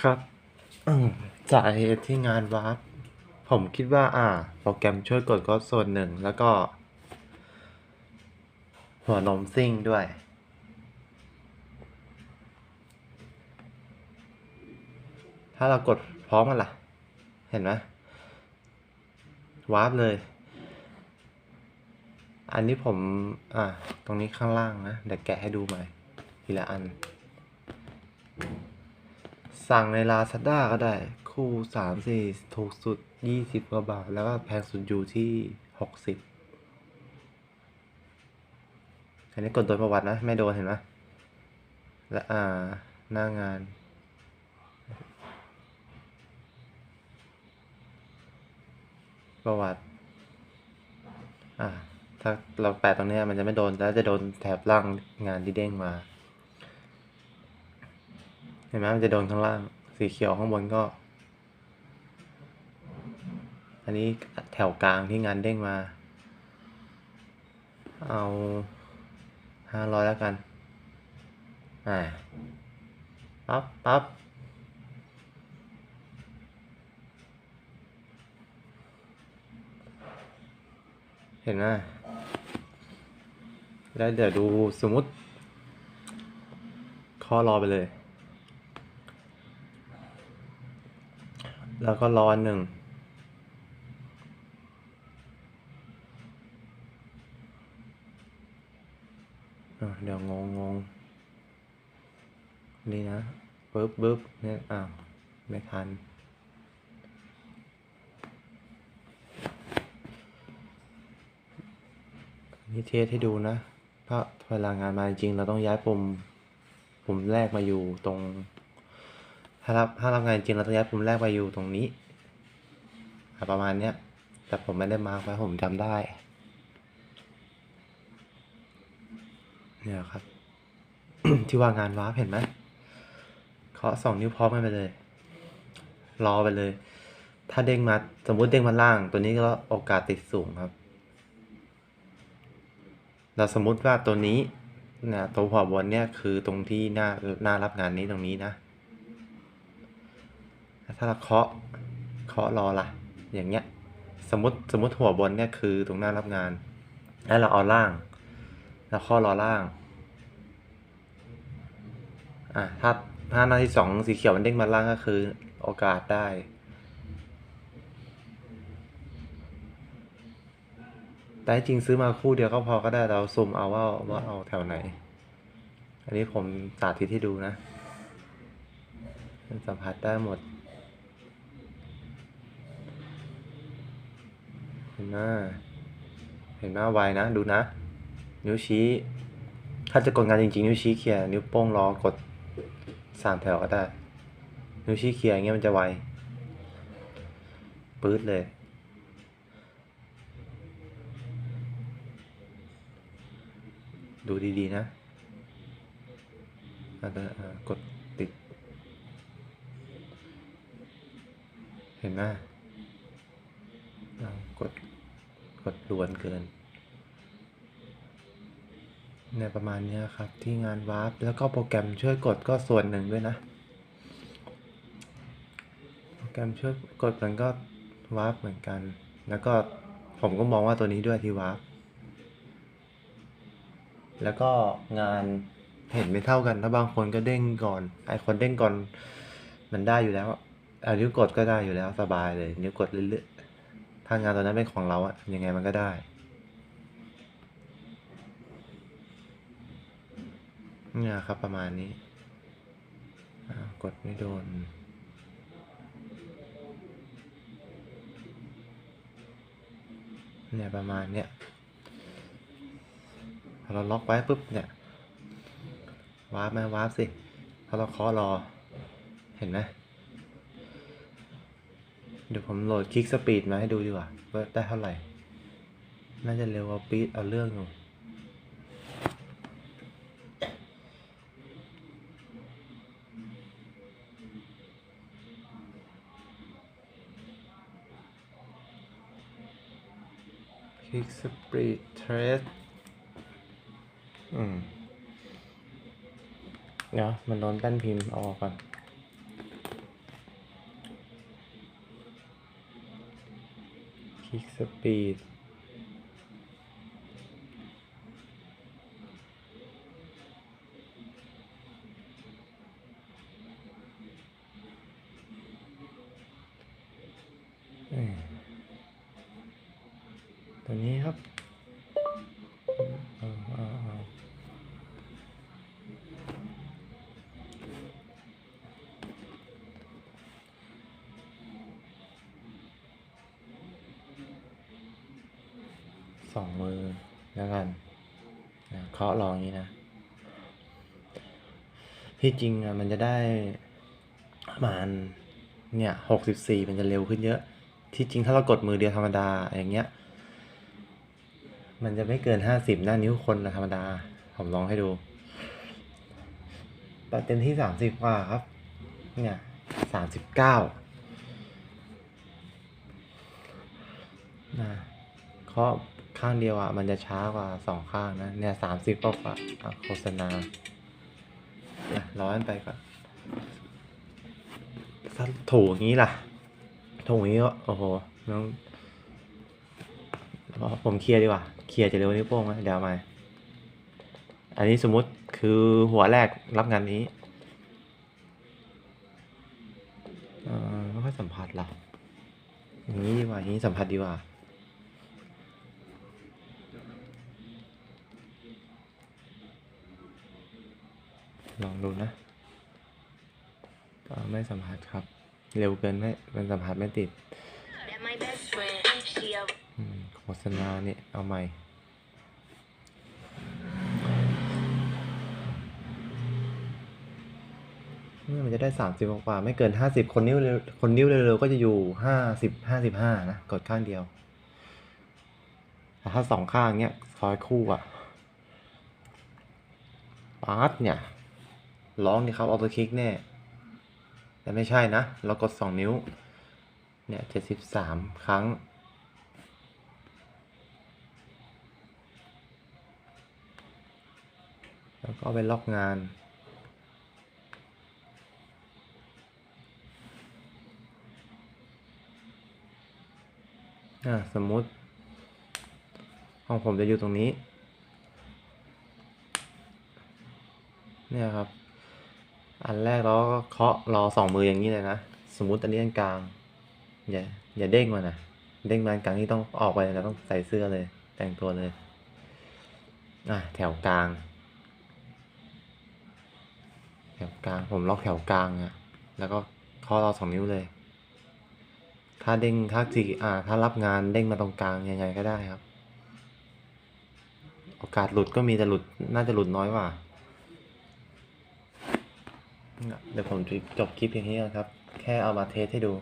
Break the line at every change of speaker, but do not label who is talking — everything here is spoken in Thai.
ครับอืมสาเหตุที่งานวาร์ปผมคิดว่า อ่า โปรแกรมช่วยกดก็ส่วนหนึ่ง แล้วก็ หัวนมซิ่งด้วย ถ้าเรากดพร้อมกันล่ะ เห็นไหมวาร์ปเลย อันนี้ผม อ่า ตรงนี้ข้างล่างนะ เดี๋ยวแกะให้ดูใหม่ทีละอัน สั่งใน Lazada ก็ได้ คู่สามสี่ถูกสุดยี่สิบกว่าบาท แล้วก็แพงสุดอยู่ที่หกสิบอันนี้กดโดยประวัตินะ ไม่โดนเห็นไหมและอ่า หน้างานประวัติ อ่า ถ้าเราแปะตรงนี้มันจะไม่โดน แล้วจะโดนแถบล่างงานที่เด้งมา เห็นไหมมันจะโดนข้างล่าง สีเขียวข้างบนก็ อันนี้แถวกลางที่งานเด้งมา เอาห้าร้อยแล้วกัน อ่า ปั๊บปั๊บเห็นไหมแล้วเดี๋ยวดูสมมติข้อรอไปเลย แล้วก็รออันหนึ่ง เดี๋ยวงงงงนี่นะปึ๊บปึ๊บเนี่ยอ้าว ไม่ทัน นี่เทสให้ดูนะเพราะเวลางานมาจริงเราต้องย้ายปุ่ม ปุ่มแรกมาอยู่ตรง ถ้ารับถ้ารับงานจริงเราต้องย้ายปุ่มแรกมาอยู่ตรงนี้ประมาณเนี้ย แต่ผมไม่ได้มาร์คไว้ผมจำได้ เนี่ยครับ ที่ว่างานวาร์ปเห็นไหมเคาะสองนิ้วพร้อมกันไปเลย รอไปเลย ถ้าเด้งมา สมมุติเด้งมาล่าง ตัวนี้ก็โอกาสติดสูงครับ เราสมมุติว่าตัวนี้นะตัวหัวบนเนี่ยคือตรงที่หน้าหน้ารับงานนี้ตรงนี้นะ ถ้าเราเคาะเคาะรอละอย่างเงี้ย สมมติสมมติหัวบนเนี่ยคือตรงหน้ารับงาน แล้วเราเอาล่าง แล้วข้อรอล่าง อะถ้าถ้าหน้าที่สองสีเขียวมันเด้งมาล่างก็คือโอกาสได้แต่จริงซื้อมาคู่เดียวก็พอก็ได้เราซูมเอาว่าว่าเอาแถวไหน อันนี้ผมสาธิตให้ดูนะ สัมผัสได้หมด เห็นไหมเห็นไหมไวนะ ดูนะ นิ้วชี้ ถ้าจะกดงานจริงๆ นิ้วชี้เขี่ยนิ้วโป้งรอกดสามแถวก็ได้ นิ้วชี้เขี่ยอย่างเงี้ยมันจะไว ปื๊ดเลยดูดีๆนะอะเดี๋ยวอะกดติด เห็นไหมอะกด ก ดด่วนเกินเนี่ยประมาณนี้ครับ ที่งานวาร์ปแล้วก็โปรแกรมช่วยกดก็ส่วนหนึ่งด้วยนะ โปรแกรมช่วยกดมันก็วาร์ปเหมือนกัน แล้วก็ผมก็มองว่าตัวนี้ด้วยที่วาร์ปแล้วก็งานเห็นไม่เท่ากัน ถ้าบางคนก็เด้งก่อน ไอคนเด้งก่อนมันได้อยู่แล้วอนิ้วกดก็ได้อยู่แล้วสบายเลย นิ้วกดเรื่อยๆ ถ้างานตัวนั้นเป็นของเราอะยังไงมันก็ได้เนี่ยครับประมาณนี้กดไม่โดนเนี่ยประมาณเนี้ยพอเราล็อกไว้ปุ๊บเนี่ยวาร์ปไหมวาร์ปสิพอเราเคาะรอ เห็นไหม เดี๋ยวผมโหลดคลิกสปีดมาให้ดูดีกว่าว่าได้เท่าไหร่ น่าจะเร็วกว่าปีดเอาเรื่องอยู่คลิกสปีดเทรสอืม เดี๋ยวมันโดนแป้นพิมพ์เอาออกก่อน พิกสปีดตัวนี้ครับเอาเอาเอา สองมือแล้วกันนะเคาะลองอย่างนี้นะ ที่จริงอะมันจะได้ประมาณเนี่ยหกสิบสี่มันจะเร็วขึ้นเยอะ ที่จริงถ้าเรากดมือเดียวธรรมดาอย่างเงี้ย มันจะไม่เกินห้าสิบหน้านิ้วคนนะธรรมดา ผมลองให้ดูแต่เต็มที่สามสิบกว่าครับ เนี่ยสามสิบเก้านะเคาะ ข้างเดียวอะมันจะช้ากว่าสองข้างนะเนี่ยสามสิบก็กว่าโฆษณาร้อนไปก่อนถ้าถูอย่างนี้ล่ะ ถูอย่างนี้ก็โอ้โหน้องผมเคลียร์ดีกว่า เคลียร์จะเร็วนิ้วโป้งนะเดี๋ยวเอาอันนี้สมมติคือหัวแรกรับงานนี้ไม่ค่อยสัมผัสละอย่างนี้ดีกว่า อย่างนี้สัมผัสดีกว่า ลองดูนะก็ไม่สัมผัสครับ เร็วเกินไม่เป็นสัมผัสไม่ติด
Met my best friend. She a
อืมโฆษณาเนี่ยเอาใหม่เนี่ยมันจะได้สามสิบกว่าๆไม่เกินห้าสิบคนนิ้วเร็วคนนิ้วเร็วๆก็จะอยู่ห้าสิบห้าสิบห้านะกดข้างเดียวแต่ถ้าสองข้างเนี้ยซอยคู่อะปาร์ตเนี่ย ร้องดิครับออโต้คลิกแน่ แต่ไม่ใช่นะ เรากดสองนิ้ว เนี่ยเจ็ดสิบสามครั้ง แล้วก็ไปล็อกงาน สมมุติของผมจะอยู่ตรงนี้ เนี่ยครับ อันแรกเราก็เคาะรอสองมืออย่างนี้เลยนะ สมมุติอันนี้อันกลาง อย่าอย่าเด้งมานะเด้งมาอันกลางนี่ต้องออกไปเราต้องใส่เสื้อเลย แต่งตัวเลยอะแถวกลาง แถวกลางผมล็อกแถวกลางอะแล้วก็เคาะราสองนิ้วเลยถ้าเด้งถ้าจีอ่า ถ้ารับงานเด้งมาตรงกลางยังไงก็ได้ครับ โอกาสหลุดก็มีแต่หลุดน่าจะหลุดน้อยกว่า เดี๋ยวผมจะจบคลิปเพียงนี้นะครับ แค่เอามาเทสให้ดู